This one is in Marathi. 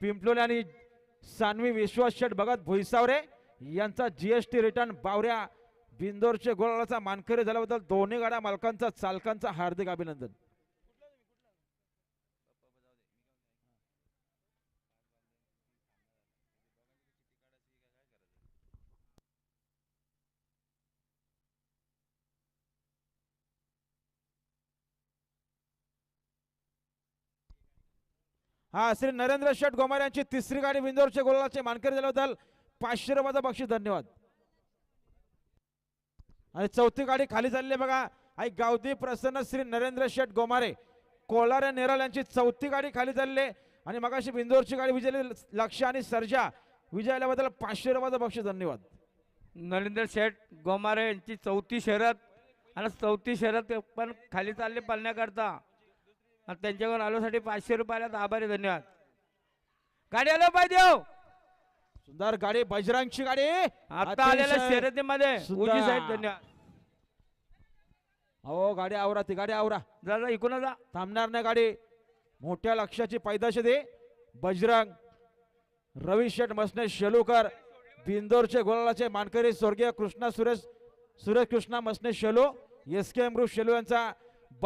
पिंपलोले आणि सानवी विश्वास शेठ भगत भुईसावरे यांचा जीएसटी रिटर्न बावऱ्या बिंदोरचे गोळाचा मानकरी झाल्याबद्दल दोन्ही गाड्या मालकांचा चालकांचा हार्दिक अभिनंदन. हा श्री नरेंद्र शेठ गोमार यांची तिसरी गाडी विंदोरचे गोलाचे मानकरी झाल्याबद्दल पाचशे रुपयाचा बक्षीस धन्यवाद. आणि चौथी गाडी खाली चालली बघा. आई गावती प्रसन्न श्री नरेंद्र शेठ गोमारे. कोलारे नेरळ यांची चौथी गाडी खाली चालली आहे. आणि मगाशी बिंदोरची गाडी विजयली लक्ष आणि सर्जा विजयल्याबद्दल पाचशे रुपयाचा बक्षीस धन्यवाद. नरेंद्र शेठ गोमारे यांची चौथी शहरात आणि चौथी शहरात पण खाली चालले पालण्याकरता. आणि त्यांच्याकडून आलोसाठी पाचशे रुपयाला आभारी धन्यवाद. गाडी आलो पाहिजे हो. सुंदर गाडी बजरंगची गाडी. आता आलेल्या शर्यतीमध्ये. उजी साहेब धन्यवाद. हो गाडी आवरा ती गाडी आवरा. जा जा इकडून जा. थांबणार नाही गाडी. मोठ्या लक्षाची पैदाशी दे. बजरंग रवी शेठ मसने शेलूकर बिंदोरचे गोलाचे मानकरी स्वर्गीय कृष्णा सुरेश सुरेश कृष्णा मसने शेलो एस के अमृत शेलू यांचा